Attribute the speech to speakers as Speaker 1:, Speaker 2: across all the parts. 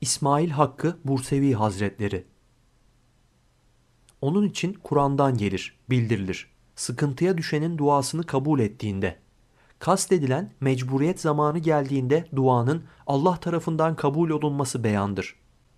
Speaker 1: İsmail Hakkı Bursevi Hazretleri Onun için Kur'an'dan gelir, bildirilir. Sıkıntıya düşenin duasını kabul ettiğinde. Kastedilen mecburiyet zamanı geldiğinde duanın Allah tarafından kabul olunması beyandır.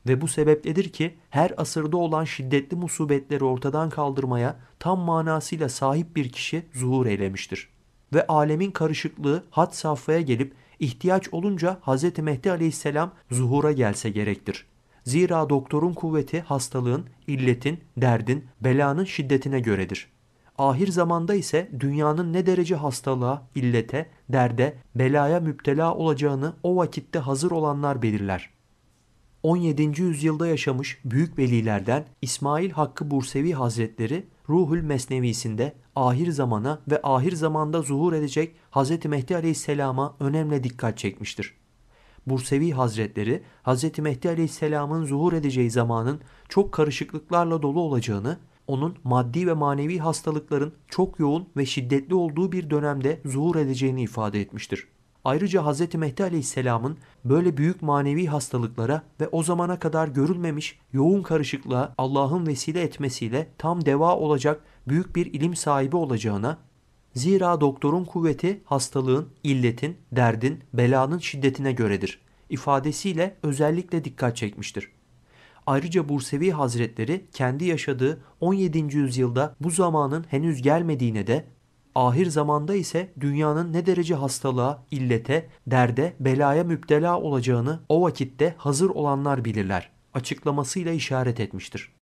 Speaker 1: Ve bu sebepledir ki her asırda olan şiddetli musibetleri ortadan kaldırmaya tam manasıyla sahip bir kişi zuhur eylemiştir. Ve alemin karışıklığı had safhaya gelip ihtiyaç olunca Hz. Mehdi aleyhisselam zuhura gelse gerektir. Zira doktorun kuvveti hastalığın, illetin, derdin, belanın şiddetine göredir. Ahir zamanda ise dünyanın ne derece hastalığa, illete, derde, belaya müptela olacağını o vakitte hazır olanlar belirler. 17. yüzyılda yaşamış büyük velilerden İsmail Hakkı Bursevi Hazretleri Ruhül Mesnevisinde ahir zamana ve ahir zamanda zuhur edecek Hz. Mehdi Aleyhisselam'a önemli dikkat çekmiştir. Bursevi Hazretleri Hz. Mehdi Aleyhisselam'ın zuhur edeceği zamanın çok karışıklıklarla dolu olacağını, onun maddi ve manevi hastalıkların çok yoğun ve şiddetli olduğu bir dönemde zuhur edeceğini ifade etmiştir. Ayrıca Hz. Mehdi Aleyhisselam'ın böyle büyük manevi hastalıklara ve o zamana kadar görülmemiş yoğun karışıklığa Allah'ın vesile etmesiyle tam deva olacak büyük bir ilim sahibi olacağına, zira doktorun kuvveti hastalığın, illetin, derdin, belanın şiddetine göredir ifadesiyle özellikle dikkat çekmiştir. Ayrıca Bursevi Hazretleri kendi yaşadığı 17. yüzyılda bu zamanın henüz gelmediğine de Ahir zamanda ise dünyanın ne derece hastalığa, illete, derde, belaya müptela olacağını o vakitte hazır olanlar bilirler. Açıklamasıyla işaret etmiştir.